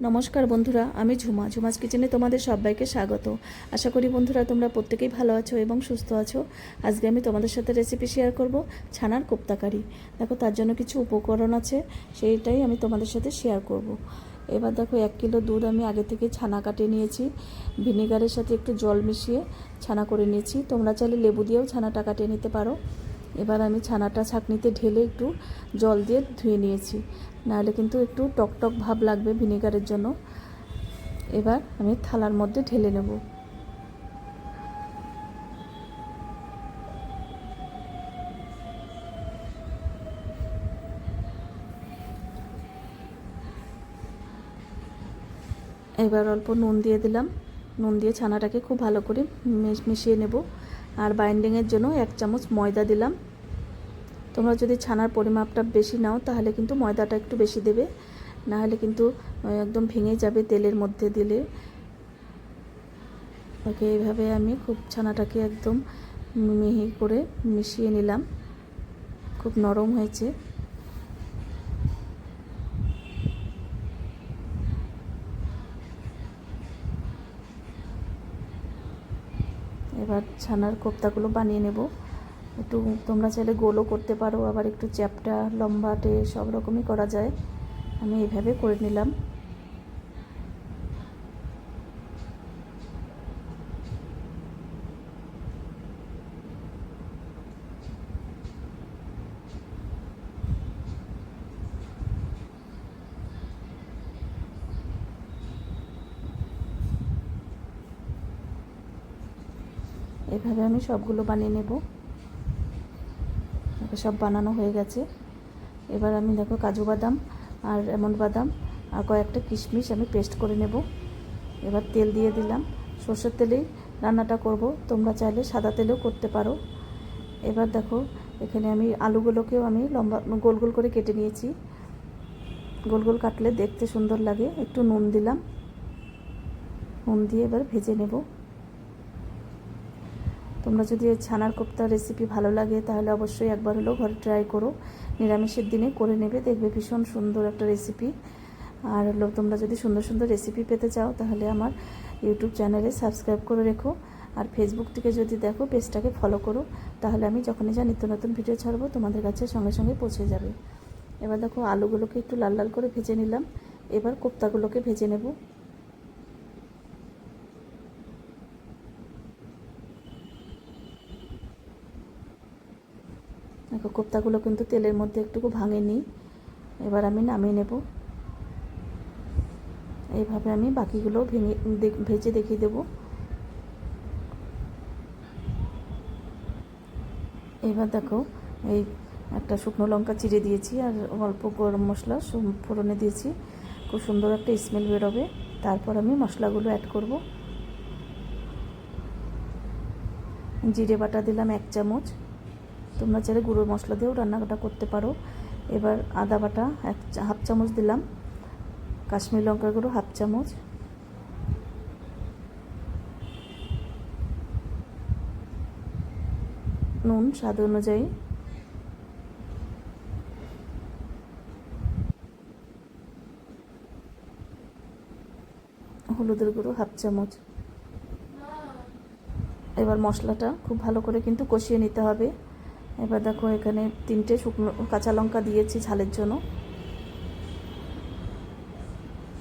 নমস্কার বন্ধুরা, আমি ঝুমা। ঝুমাস কিচেনে তোমাদের সবাইকে স্বাগত। আশা করি বন্ধুরা তোমরা প্রত্যেকেই ভালো আছো এবং সুস্থ আছো। আজকে আমি তোমাদের সাথে রেসিপি শেয়ার করব ছানার কোপ্তাকারি দেখো, তার জন্য কিছু উপকরণ আছে, সেইটাই আমি তোমাদের সাথে শেয়ার করব। এবার দেখো, এক কিলো দুধ আমি আগে থেকে ছানা কাটিয়ে নিয়েছি। ভিনেগারের সাথে একটু জল মিশিয়ে ছানা করে নিয়েছি। তোমরা চাইলে লেবু দিয়েও ছানাটা কাটিয়ে নিতে পারো। এবার আমি ছানাটা ছাঁকনিতে ঢেলে একটু জল দিয়ে ধুয়ে নিয়েছি। নাহলে কিন্তু একটু টকটক ভাব লাগবে ভিনেগারের জন্য। এবার আমি থালার মধ্যে ঢেলে নেব। এবার অল্প নুন দিয়ে দিলাম। নুন দিয়ে ছানাটাকে খুব ভালো করে মিশিয়ে নেব। আর বাইন্ডিংয়ের জন্য এক চামচ ময়দা দিলাম। তোমরা যদি ছানার পরিমাপটা বেশি নাও, তাহলে কিন্তু ময়দাটা একটু বেশি দেবে। না হলে কিন্তু একদম ভেঙে যাবে তেলের মধ্যে দিলে। ওকে, এইভাবে আমি খুব ছানাটাকে একদম মিহি করে মিশিয়ে নিলাম। খুব নরম হয়েছে। এবার ছানার কোপ্তাগুলো বানিয়ে নেব। একটু তোমরা চাইলে গোলও করতে পারো, আবার একটু চ্যাপটা, লম্বাটে সব রকমই করা যায়। আমি এভাবে করে নিলাম। এভাবে আমি সবগুলো বানিয়ে নেব। সব বানানো হয়ে গেছে। এবার আমি দেখো কাজু বাদাম আর এমন বাদাম আর কয়েকটা কিশমিশ আমি পেস্ট করে নেব। এবার তেল দিয়ে দিলাম। সর্ষের তেলেই রান্নাটা করব। তোমরা চাইলে সাদা তেলেও করতে পারো। এবার দেখো এখানে আমি আলুগুলোকেও আমি লম্বা গোল গোল করে কেটে নিয়েছি। গোল গোল কাটলে দেখতে সুন্দর লাগে। একটু নুন দিলাম। নুন দিয়ে এবার ভেজে নেব। তোমরা যদি ছানার কোপ্তা রেসিপি ভালো লাগে, তাহলে অবশ্যই একবার হলেও ঘরে ট্রাই করো। নিরামিষের দিনে করে নেবে, দেখবে ভীষণ সুন্দর একটা রেসিপি আর হলো, তোমরা যদি সুন্দর সুন্দর রেসিপি পেতে চাও, তাহলে আমার ইউটিউব চ্যানেলে সাবস্ক্রাইব করে রেখো। আর ফেসবুক থেকে যদি দেখো পেজটাকে ফলো করো, তাহলে আমি যখনই যা নিত্য নতুন ভিডিও ছাড়বো, তোমাদের কাছে সঙ্গে সঙ্গে পৌঁছে যাবে। এবার দেখো, আলুগুলোকে একটু লাল লাল করে ভেজে নিলাম। এবার কোপ্তাগুলোকে ভেজে নেব। দেখো কোপ্তাগুলো কিন্তু তেলের মধ্যে একটুকু ভাঙেনি এবার আমি নামিয়ে নেব। এইভাবে আমি বাকিগুলো ভেঙে ভেজে দেখিয়ে দেব। এবার দেখো, এই একটা শুকনো লঙ্কা চিড়ে দিয়েছি আর অল্প গরম মশলা ফোড়নে দিয়েছি। খুব সুন্দর একটা স্মেল বেরোবে। তারপর আমি মশলাগুলো অ্যাড করব। জিরে বাটা দিলাম এক চামচ। তোমরা চাইলে গুঁড়ো মশলা দিয়েও রান্নাটা করতে পারো। এবার আদা বাটা এক হাফ চামচ দিলাম। কাশ্মীর লঙ্কার গুঁড়ো হাফ চামচ। নুন, স্বাদ অনুযায়ী। হলুদের গুঁড়ো হাফ চামচ। এবার মশলাটা খুব ভালো করে কিন্তু কষিয়ে নিতে হবে। এবার দেখো এখানে তিনটে শুকনো কাঁচা লঙ্কা দিয়েছি ঝালের জন্য।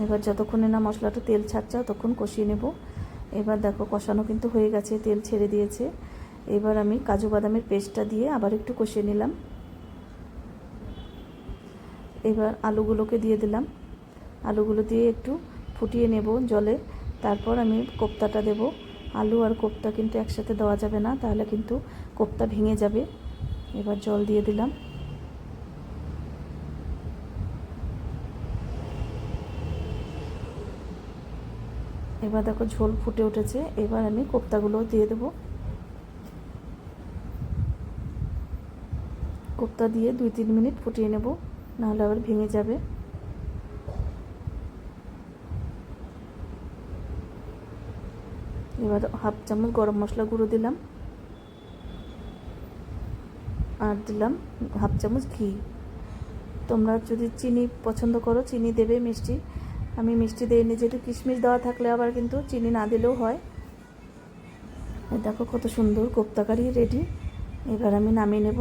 এবার যতক্ষণে না মশলাটা তেল ছাড়ছে ততক্ষণ কষিয়ে নেব। এবার দেখো কষানো কিন্তু হয়ে গেছে, তেল ছেড়ে দিয়েছে। এবার আমি কাজু বাদামের পেস্টটা দিয়ে আবার একটু কষিয়ে নিলাম। এবার আলুগুলোকে দিয়ে দিলাম। আলুগুলো দিয়ে একটু ফুটিয়ে নেব জলে। তারপর আমি কোপ্তাটা দেব। আলু আর কোপ্তা কিন্তু একসাথে দেওয়া যাবে না, তাহলে কিন্তু কোপ্তা ভেঙে যাবে। এবার জল দিয়ে দিলাম। এবার দেখো ঝোল ফুটে উঠেছে। এবার আমি কোপ্তাগুলো দিয়ে দেবো। কোপ্তা দিয়ে দুই তিন মিনিট ফুটিয়ে নেব, নাহলে আবার ভেঙে যাবে। এবার হাফ চামচ গরম মশলা গুঁড়ো দিলাম। আর দিলাম হাফ চামচ ঘি। তোমরা যদি চিনি পছন্দ করো, চিনি দেবে মিষ্টি। আমি মিষ্টি দিইনি, যেহেতু কিশমিশ দেওয়া থাকলে আবার কিন্তু চিনি না দিলেও হয়। দেখো কত সুন্দর কোপ্তাকারি রেডি। এবার আমি নামিয়ে নেব।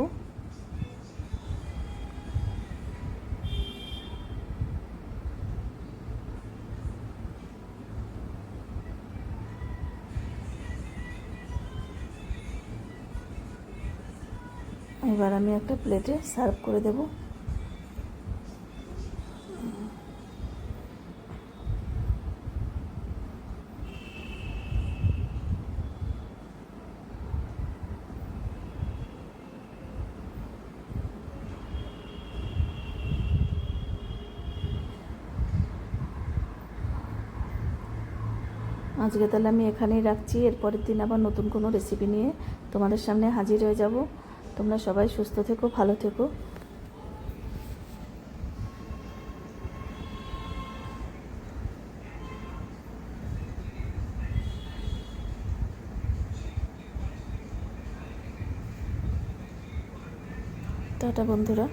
এবার আমি একটা প্লেটে সার্ভ করে দেব। আজকে তাহলে আমি এখানেই রাখছি। এরপরের দিন আবার নতুন কোনো রেসিপি নিয়ে তোমাদের সামনে হাজির হয়ে যাব। তোমরা সবাই সুস্থ থেকো ভালো থেকো। টাটা বন্ধুরা।